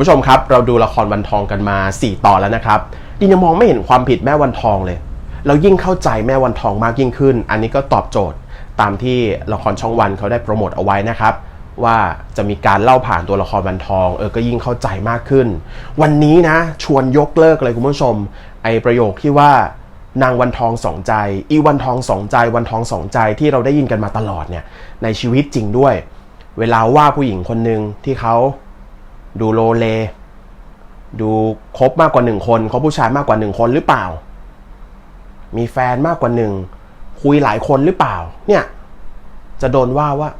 ผู้ชมครับ เราดูละครวันทองกันมา 4 ตอนแล้วนะครับดินยังมองไม่เห็นความผิดแม่วันทองเลย เรายิ่งเข้าใจแม่วันทองมากยิ่งขึ้น อันนี้ก็ตอบโจทย์ ตามที่ละครช่องวันเขาได้โปรโมทเอาไว้นะครับ ว่าจะมีการเล่าผ่านตัวละครวันทองเออก็ยิ่งเข้าใจมากขึ้น วันนี้นะ ชวนยกเลิกเลยคุณผู้ชม ไอประโยคที่ว่านางวันทองสองใจ อีวันทองสองใจ วันทองสองใจที่เราได้ยินกันมาตลอดเนี่ยในชีวิตจริงด้วย เวลาว่าผู้หญิงคนหนึ่งที่เขา ดูโลเล ดูคบมากกว่าหนึ่งคนคบผู้ชายมากกว่าหนึ่งคนหรือเปล่า มีแฟนมากกว่าหนึ่งคุยหลายคนหรือเปล่า เนี่ย จะโดนว่าว่า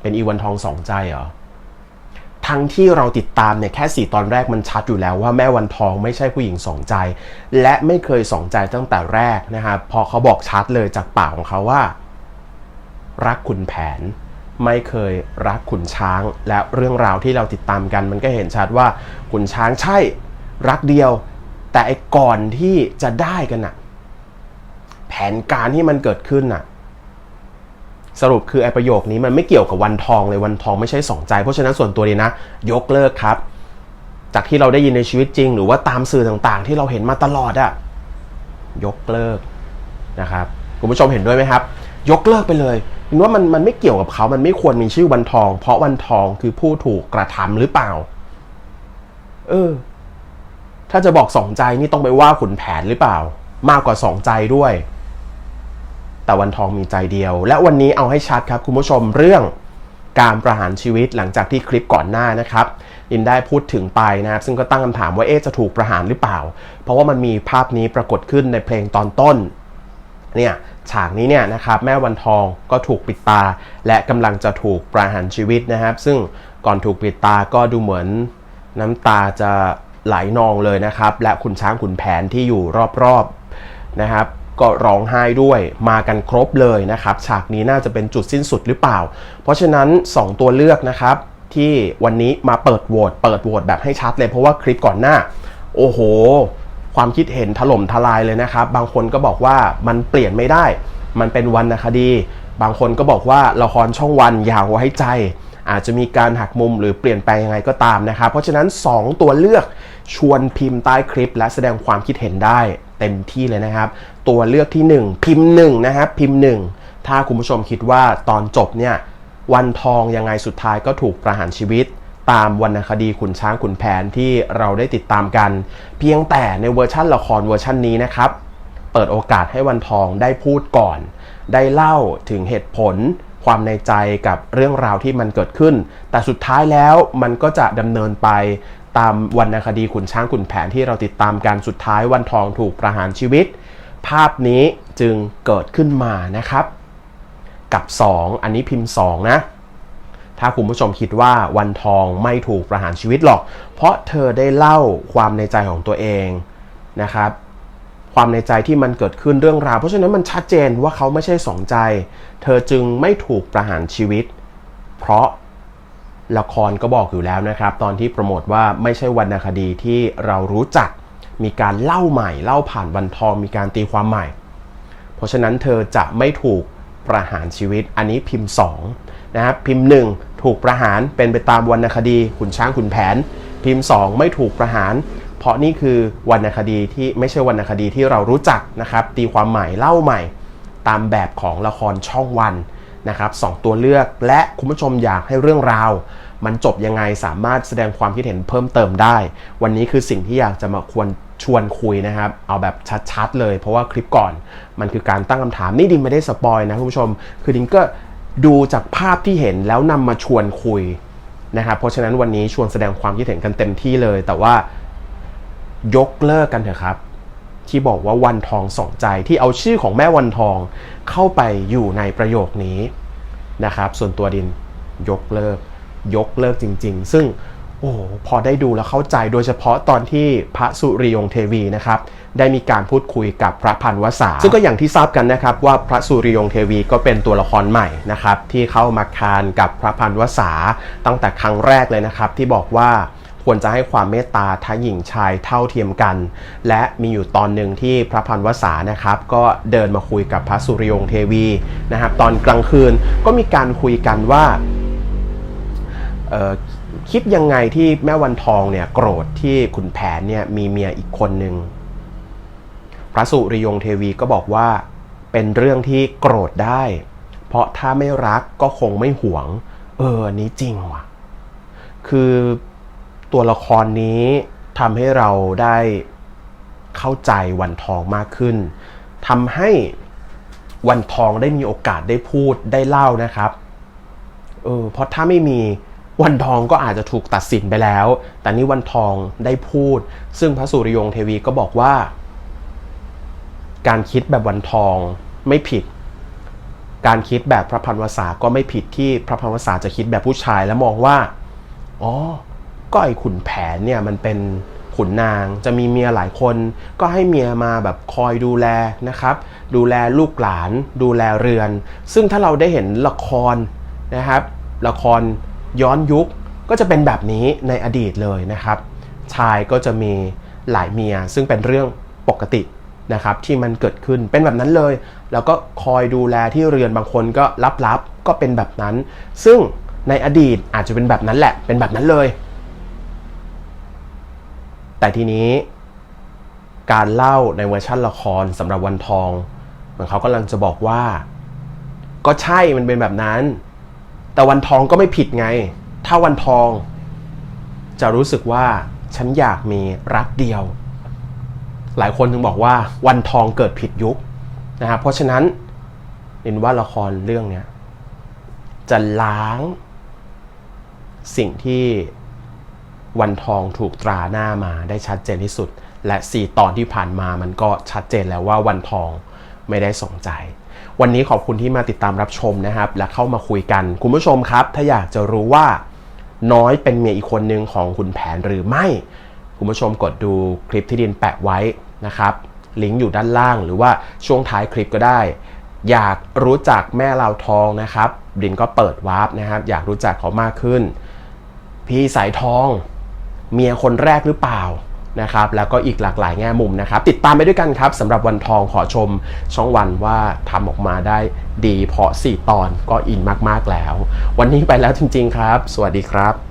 เป็นอีวันทองสองใจเหรอทั้งที่เราติดตามเนี่ยแค่สี่ตอนแรกมันชัดอยู่แล้วว่าแม่วันทองไม่ใช่ผู้หญิงสองใจ และไม่เคยสองใจตั้งแต่แรกนะครับพอเขาบอกชัดเลยจากปากของเขาว่า รักขุนแผน ไม่เคยรักขุนช้างและเรื่องราวที่เราติดตามกัน มันก็เห็นชัดว่าขุนช้างใช่รักเดียว แต่ไอ้ก่อนที่จะได้กันอะแผนการที่มันเกิดขึ้นอะสรุปคือไอ้ประโยคนี้มันไม่เกี่ยวกับวันทองเลยวันทองไม่ใช่สองใจ เพราะฉะนั้นส่วนตัวดีนะ ยกเลิกครับ จากที่เราได้ยินในชีวิตจริง หรือว่าตามสื่อต่างๆ ที่เราเห็นมาตลอดอะยกเลิกนะครับคุณผู้ชมเห็นด้วยไหมครับ ยกเลิกไปเลยเห็นว่ามันมันไม่เกี่ยวกับเขา มันไม่ควรมีชื่อวันทอง เพราะวันทองคือผู้ถูกกระทำหรือเปล่า เออ ถ้าจะบอกสองใจนี่ต้องไปว่าขุนแผนหรือเปล่า มากกว่าสองใจด้วย แต่วันทองมีใจเดียว และวันนี้เอาให้ชัดครับ คุณผู้ชมเรื่องการประหารชีวิตหลังจากที่คลิปก่อนหน้านะครับยินได้พูดถึงไปนะครับ ซึ่งก็ตั้งคำถามว่าเอ๊จะถูกประหารหรือเปล่า เพราะว่ามันมีภาพนี้ปรากฏขึ้นในเพลงตอนต้น เนี่ย ฉากนี้เนี่ยนะครับแม่วันทองก็ถูกปิดตา และกำลังจะถูกประหารชีวิตนะครับ ซึ่งก่อนถูกปิดตาก็ดูเหมือนน้ำตาจะไหลนองเลยนะครับ และขุนช้างขุนแผนที่อยู่รอบๆนะครับก็ร้องไห้ด้วยมากันครบเลยนะครับ ฉากนี้น่าจะเป็นจุดสิ้นสุดหรือเปล่า เพราะฉะนั้น 2 ตัวเลือกนะครับ ที่วันนี้มาเปิดโหวตเปิดโหวตแบบให้ชัดเลยเพราะว่าคลิปก่อนหน้า โอ้โห ความคิดเห็นถล่มทลายเลยนะครับ บางคนก็บอกว่ามันเปลี่ยนไม่ได้ มันเป็นวรรณคดี บางคนก็บอกว่าละครช่องวันอยาวไว้ใจ อาจจะมีการหักมุมหรือเปลี่ยนแปลงยังไงก็ตามนะครับ เพราะฉะนั้น 2 ตัวเลือกชวนพิมพ์ใต้คลิป และแสดงความคิดเห็นได้เต็มที่เลยนะครับ ตัวเลือกที่ 1 พิมพ์1นะครับพิมพ์ 1 ถ้าคุณผู้ชมคิดว่าตอนจบเนี่ยวันทองยังไงสุดท้ายก็ถูกประหารชีวิต ตามวรรณคดีขุนช้างขุนแผนที่เราได้ติดตามกัน เพียงแต่ในเวอร์ชั่นละครเวอร์ชันนี้นะครับ เปิดโอกาสให้วันทองได้พูดก่อน ได้เล่าถึงเหตุผลความในใจกับเรื่องราวที่มันเกิดขึ้น แต่สุดท้ายแล้วมันก็จะดำเนินไปตามวรรณคดีขุนช้างขุนแผนที่เราติดตามกันสุดท้ายวันทองถูกประหารชีวิต ภาพนี้จึงเกิดขึ้นมานะครับ กับ 2 อันนี้พิมพ์ 2 นะ ถ้าคุณผู้ชมคิดว่าวันทองไม่ถูกประหารชีวิตหรอก เพราะเธอได้เล่าความในใจของตัวเองนะครับ ความในใจที่มันเกิดขึ้นเรื่องราว เพราะฉะนั้นมันชัดเจนว่าเขาไม่ใช่สองใจ เธอจึงไม่ถูกประหารชีวิต เพราะละครก็บอกอยู่แล้วนะครับ ตอนที่โปรโมทว่าไม่ใช่วรรณคดีที่เรารู้จักมีการเล่าใหม่ เล่าผ่านวันทองมีการตีความใหม่ เพราะฉะนั้นเธอจะไม่ถูกประหารชีวิตอันนี้พิมพ์ 2 นะครับพิมพ์ 1 ถูกประหารเป็นไปตามวรรณคดีขุนช้างขุนแผน พิมพ์ 2 ไม่ถูกประหาร เพราะนี่คือวรรณคดีที่ไม่ใช่วรรณคดีที่เรารู้จักนะครับตีความใหม่เล่าใหม่ ตามแบบของละครช่องวันนะครับสองตัวเลือกและคุณผู้ชมอยากให้เรื่องราว มันจบยังไงสามารถแสดงความคิดเห็นเพิ่มเติมได้ วันนี้คือสิ่งที่อยากจะมาควรชวนคุยนะครับ เอาแบบชัดๆเลย เพราะว่าคลิปก่อน มันคือการตั้งคำถามนี่ดินไม่ได้สปอยนะคุณผู้ชม คือดินก็ ดูจากภาพที่เห็นแล้วนำมาชวนคุยนะครับเพราะฉะนั้นวันนี้ชวนแสดงความคิดเห็นกันเต็มที่เลย แต่ว่ายกเลิกกันเถอะครับ ที่บอกว่าวันทองสองใจที่เอาชื่อของแม่วันทองเข้าไปอยู่ในประโยคนี้นะครับ ส่วนตัวดินยกเลิก ยกเลิกจริง ๆ ซึ่ง โอ้พอได้ดูแล้วเข้าใจโดยเฉพาะตอนที่พระสุริยงเทวีนะครับได้มีการพูดคุยกับพระพันวษาซึ่งก็อย่างที่ทราบกันนะครับว่าพระสุริยงเทวีก็เป็นตัวละครใหม่นะครับที่เข้ามาคานกับพระพันวษาตั้งแต่ครั้งแรกเลยนะครับ ที่บอกว่าควรจะให้ความเมตตาทั้งหญิงชายเท่าเทียมกัน และมีอยู่ตอนหนึ่งที่พระพันวษานะครับ ก็เดินมาคุยกับพระสุริยงเทวีนะครับตอนกลางคืนก็มีการคุยกันว่า คิดยังไงที่แม่วันทองเนี่ยโกรธที่ขุนแผนเนี่ยมีเมียอีกคนหนึ่งพระสุริยงเทวีก็บอกว่าเป็นเรื่องที่โกรธได้ เพราะถ้าไม่รักก็คงไม่หวง เอออันนี้จริงว่ะ คือตัวละครนี้ทำให้เราได้เข้าใจวันทองมากขึ้นทำให้วันทองได้มีโอกาสได้พูดได้เล่านะครับ เออ เพราะถ้าไม่มี วันทองก็อาจจะถูกตัดสินไปแล้ว แต่นี่วันทองได้พูด ซึ่งพระสุริยงเทวีก็บอกว่า การคิดแบบวันทองไม่ผิด การคิดแบบพระพันวษาก็ไม่ผิดที่พระพันวษาจะคิดแบบผู้ชายแล้วมองว่า อ๋อ ก็ไอขุนแผนเนี่ยมันเป็นขุนนางจะมีเมียหลายคน ก็ให้เมียมาแบบคอยดูแลนะครับ ดูแลลูกหลาน ดูแลเรือน ซึ่งถ้าเราได้เห็นละครนะครับ ละคร ย้อนยุคก็จะเป็นแบบนี้ในอดีตเลยนะครับ ชายก็จะมีหลายเมีย ซึ่งเป็นเรื่องปกตินะครับที่มันเกิดขึ้นเป็นแบบนั้นเลย แล้วก็คอยดูแลที่เรือนบางคนก็ลับๆก็เป็นแบบนั้น ซึ่งในอดีตอาจจะเป็นแบบนั้นแหละเป็นแบบนั้นเลย แต่ทีนี้การเล่าในเวอร์ชั่นละครสำหรับวันทอง เหมือนเขากำลังจะบอกว่า ก็ใช่มันเป็นแบบนั้น แต่วันทองก็ไม่ผิดไง ถ้าวันทอง จะรู้สึกว่าฉันอยากมีรักเดียว หลายคนถึงบอกว่าวันทองเกิดผิดยุคนะครับเพราะฉะนั้นเห็นว่าละครเรื่องเนี้ยจะล้าง สิ่งที่วันทองถูกตราหน้ามาได้ชัดเจนที่สุด และ 4 ตอนที่ผ่านมามันก็ชัดเจนแล้วว่าวันทอง ไม่ได้สนใจ วันนี้ขอบคุณที่มาติดตามรับชมนะครับ และเข้ามาคุยกัน คุณผู้ชมครับ ถ้าอยากจะรู้ว่าน้อยเป็นเมียอีกคนหนึ่งของคุณแผนหรือไม่ คุณผู้ชมกดดูคลิปที่ดินแปะไว้นะครับ ลิงก์อยู่ด้านล่างหรือว่าช่วงท้ายคลิปก็ได้ อยากรู้จักแม่ลาวทองนะครับ ดินก็เปิดวาร์ปนะครับ อยากรู้จักเขามากขึ้น พี่สายทอง เมียคนแรกหรือเปล่า นะครับแล้วก็อีกหลากหลายแง่มุมนะครับ ติดตามไปด้วยกันครับสำหรับวันทองขอชมช่องวันว่าทำออกมาได้ดีเพราะ 4 ตอนก็อินมากๆแล้ว วันนี้ไปแล้วจริง ๆ ครับ สวัสดีครับ